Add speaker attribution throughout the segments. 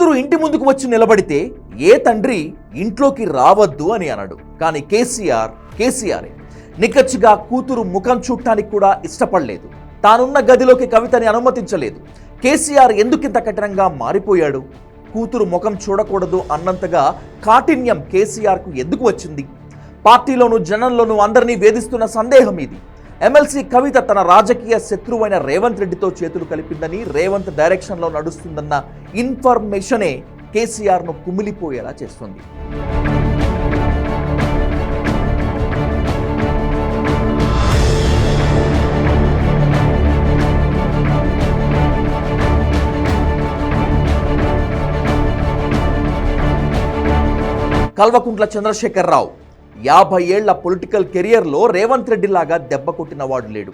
Speaker 1: కూతురు ఇంటి ముందుకు వచ్చి నిలబడితే ఏ తండ్రి ఇంట్లోకి రావద్దు అని అనడు కానీ కేసీఆర్ కేసీఆరే నిక్కచ్చిగా కూతురు ముఖం చూడటానికి కూడా ఇష్టపడలేదు. తానున్న గదిలోకి కవితని అనుమతించలేదు. కేసీఆర్ ఎందుకింత కఠినంగా మారిపోయాడు? కూతురు ముఖం చూడకూడదు అన్నంతగా కాఠిన్యం కేసీఆర్కు ఎందుకు వచ్చింది? పార్టీలోనూ జనంలోనూ అందరినీ వేధిస్తున్న సందేహం ఇది. ఎమ్మెల్సీ కవిత తన రాజకీయ శత్రువైన రేవంత్ రెడ్డితో చేతులు కలిపిందని రేవంత్ డైరెక్షన్లో నడుస్తుందన్న ఇన్ఫర్మేషనే కేసీఆర్ను కుమిలిపోయేలా చేస్తుంది. కల్వకుంట్ల చంద్రశేఖరరావు యాభై ఏళ్ళ పొలిటికల్ కెరియర్లో రేవంత్ రెడ్డి లాగా దెబ్బ కొట్టినవాడు లేడు.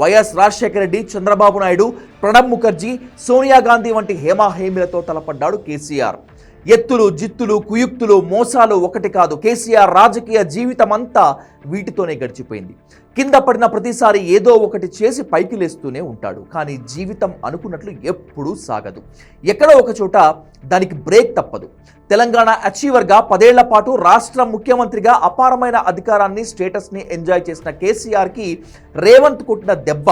Speaker 1: వైఎస్ రాజశేఖర రెడ్డి చంద్రబాబు నాయుడు ప్రణబ్ ముఖర్జీ సోనియా గాంధీ వంటి హేమాహేమిలతో తలపడ్డాడు కేసీఆర్. ఎత్తులు జిత్తులు కుయుక్తులు మోసాలు ఒకటి కాదు. కేసీఆర్ రాజకీయ జీవితం అంతా వీటితోనే గడిచిపోయింది. కింద పడిన ప్రతిసారి ఏదో ఒకటి చేసి పైకి లేస్తూనే ఉంటాడు. కానీ జీవితం అనుకున్నట్లు ఎప్పుడూ సాగదు. ఎక్కడో ఒక చోట దానికి బ్రేక్ తప్పదు. తెలంగాణ అచీవర్గా పదేళ్ళ పాటు రాష్ట్ర ముఖ్యమంత్రిగా అపారమైన అధికారాన్ని స్టేటస్ని ఎంజాయ్ చేసిన కేసీఆర్కి రేవంత్ కొట్టిన దెబ్బ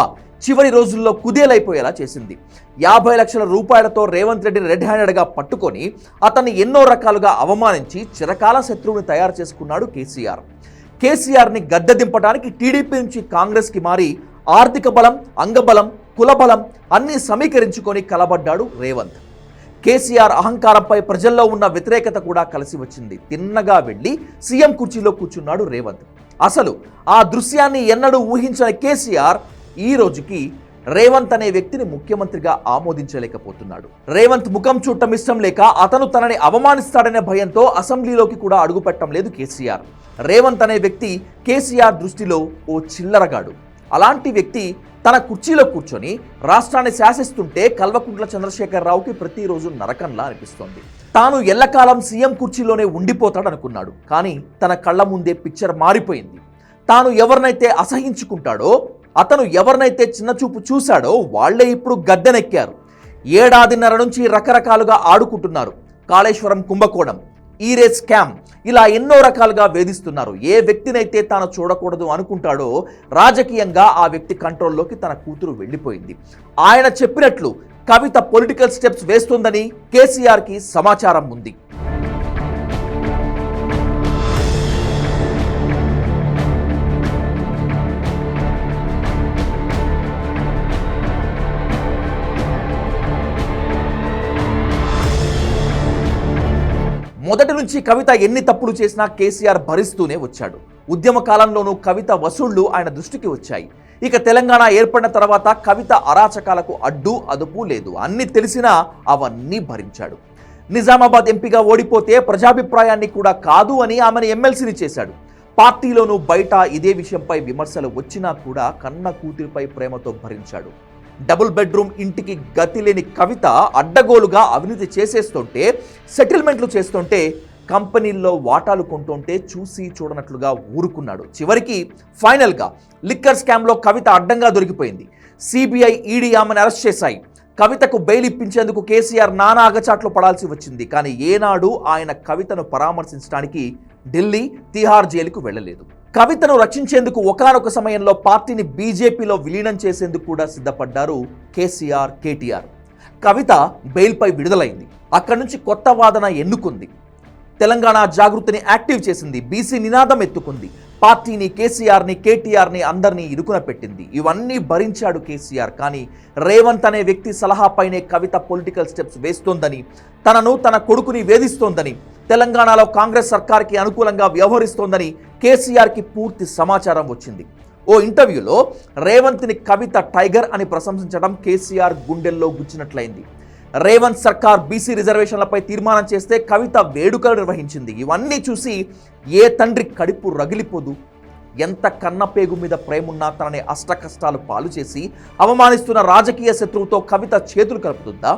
Speaker 1: చివరి రోజుల్లో కుదేలైపోయేలా చేసింది. యాభై లక్షల రూపాయలతో రేవంత్ రెడ్డిని రెడ్ హ్యాండెడ్గా పట్టుకొని అతన్ని ఎన్నో రకాలుగా అవమానించి చిరకాల శత్రువుని తయారు చేసుకున్నాడు కేసీఆర్. కేసీఆర్ని గద్దె దింపడానికి టీడీపీ నుంచి కాంగ్రెస్కి మారి ఆర్థిక బలం అంగబలం కులబలం అన్నీ సమీకరించుకొని కలబడ్డాడు రేవంత్. కేసీఆర్ అహంకారంపై ప్రజల్లో ఉన్న వ్యతిరేకత కూడా కలిసి వచ్చింది. తిన్నగా వెళ్ళి సీఎం కుర్చీలో కూర్చున్నాడు రేవంత్. అసలు ఆ దృశ్యాన్ని ఎన్నడూ ఊహించిన కేసీఆర్ ఈ రోజుకి రేవంత్ అనే వ్యక్తిని ముఖ్యమంత్రిగా ఆమోదించలేకపోతున్నాడు. రేవంత్ ముఖం చూడటం ఇష్టం లేక అతను తనని అవమానిస్తాడనే భయంతో అసెంబ్లీలోకి కూడా అడుగుపెట్టడం లేదు కేసీఆర్. రేవంత్ అనే వ్యక్తి కేసీఆర్ దృష్టిలో ఓ చిల్లరగాడు. అలాంటి వ్యక్తి తన కుర్చీలో కూర్చొని రాష్ట్రాన్ని శాసిస్తుంటే కల్వకుంట్ల చంద్రశేఖరరావుకి ప్రతిరోజు నరకంలా అనిపిస్తోంది. తాను ఎల్లకాలం సీఎం కుర్చీలోనే ఉండిపోతాడనుకున్నాడు. కానీ తన కళ్ళ ముందే పిక్చర్ మారిపోయింది. తాను ఎవరినైతే అసహించుకుంటాడో అతను ఎవరినైతే చిన్నచూపు చూశాడో వాళ్ళే ఇప్పుడు గద్దెనెక్కారు. ఏడాదిన్నర నుంచి రకరకాలుగా ఆడుకుంటున్నారు. కాళేశ్వరం కుంభకోణం. ఈరే స్కామ్. ఇలా ఎన్నో రకాలుగా వేధిస్తున్నారు. ఏ వ్యక్తినైతే తాను చూడకూడదు అనుకుంటాడో రాజకీయంగా ఆ వ్యక్తి కంట్రోల్లోకి తన కూతురు వెళ్ళిపోయింది. ఆయన చెప్పినట్లు కవిత పొలిటికల్ స్టెప్స్ వేస్తుందని కేసీఆర్కి సమాచారం ఉంది. మొదటి నుంచి కవిత ఎన్ని తప్పులు చేసినా కేసీఆర్ భరిస్తూనే వచ్చాడు. ఉద్యమ కాలంలోనూ కవిత వసూళ్ళు ఆయన దృష్టికి వచ్చాయి. ఇక తెలంగాణ ఏర్పడిన తర్వాత కవిత అరాచకాలకు అడ్డు అదుపు లేదు. అన్ని తెలిసినా అవన్నీ భరించాడు. నిజామాబాద్ ఎంపీగా ఓడిపోతే ప్రజాభిప్రాయాన్ని కూడా కాదు అని ఆమెను ఎమ్మెల్సీని చేశాడు. పార్టీలోనూ బయట ఇదే విషయంపై విమర్శలు వచ్చినా కూడా కన్న కూతురిపై ప్రేమతో భరించాడు. డబుల్ బెడ్రూమ్ ఇంటికి గతి లేని కవిత అడ్డగోలుగా అవినీతి చేసేస్తుంటే సెటిల్మెంట్లు చేస్తుంటే కంపెనీల్లో వాటాలు కొంటుంటే చూసి చూడనట్లుగా ఊరుకున్నాడు. చివరికి ఫైనల్గా లిక్కర్ స్కామ్లో కవిత అడ్డంగా దొరికిపోయింది. సిబిఐ ఈడీ ఆమెను అరెస్ట్ చేశాయి. కవితకు బెయిల్ ఇప్పించేందుకు కేసీఆర్ నానా అగచాట్లు పడాల్సి వచ్చింది. కానీ ఏనాడు ఆయన కవితను పరామర్శించడానికి ఢిల్లీ తిహార్ జైలుకు వెళ్ళలేదు. కవితను రక్షించేందుకు ఒకనొక సమయంలో పార్టీని బీజేపీలో విలీనం చేసేందుకు కూడా సిద్ధపడ్డారు కేసీఆర్ కేటీఆర్. కవిత బెయిల్పై విడుదలైంది. అక్కడి నుంచి కొత్త వాదన ఎన్నుకుంది. తెలంగాణ జాగృతిని యాక్టివ్ చేసింది. బీసీ నినాదం ఎత్తుకుంది. పార్టీని కేసీఆర్ని కేటీఆర్ని అందరినీ ఇరుకున పెట్టింది. ఇవన్నీ భరించాడు కేసీఆర్. కానీ రేవంత్ అనే వ్యక్తి సలహాపైనే కవిత పొలిటికల్ స్టెప్స్ వేస్తోందని తనను తన కొడుకుని వేధిస్తోందని తెలంగాణలో కాంగ్రెస్ సర్కార్కి అనుకూలంగా వ్యవహరిస్తోందని కేసీఆర్కి పూర్తి సమాచారం వచ్చింది. ఓ ఇంటర్వ్యూలో రేవంత్ని కవిత టైగర్ అని ప్రశంసించడం కేసీఆర్ గుండెల్లో గుచ్చినట్లయింది. రేవంత్ సర్కార్ బీసీ రిజర్వేషన్లపై తీర్మానం చేస్తే కవిత వేడుకలు నిర్వహించింది. ఇవన్నీ చూసి ఏ తండ్రి కడుపు రగిలిపోదు? ఎంత కన్నపేగు మీద ప్రేమున్నా తనని అష్ట కష్టాలు పాలు చేసి అవమానిస్తున్న రాజకీయ శత్రువుతో కవిత చేతులు కలుపుతుందా?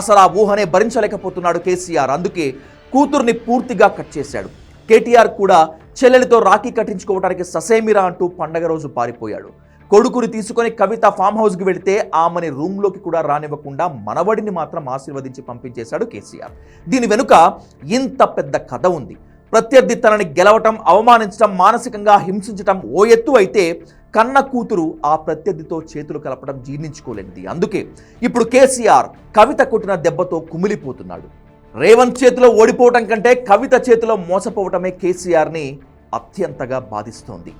Speaker 1: అసలు ఆ ఊహనే భరించలేకపోతున్నాడు కేసీఆర్. అందుకే కూతుర్ని పూర్తిగా కట్ చేశాడు. కేటీఆర్ కూడా చెల్లెలితో రాఖీ కట్టించుకోవడానికి ససేమిరా అంటూ పండగ రోజు పారిపోయాడు. కొడుకుని తీసుకొని కవిత ఫామ్ హౌస్కి వెళితే ఆమెని రూమ్లోకి కూడా రానివ్వకుండా మనవడిని మాత్రం ఆశీర్వదించి పంపించేశాడు కేసీఆర్. దీని వెనుక ఇంత పెద్ద కథ ఉంది. ప్రత్యర్థి తనని గెలవటం అవమానించడం మానసికంగా హింసించటం ఓ ఎత్తు అయితే కన్న కూతురు ఆ ప్రత్యర్థితో చేతులు కలపడం జీర్ణించుకోలేనిది. అందుకే ఇప్పుడు కేసీఆర్ కవిత కొట్టిన దెబ్బతో కుమిలిపోతున్నాడు. రేవంత్ చేతిలో ఓడిపోవటం కంటే కవిత చేతిలో మోసపోవటమే కేసీఆర్ని అత్యంతగా బాధిస్తోంది.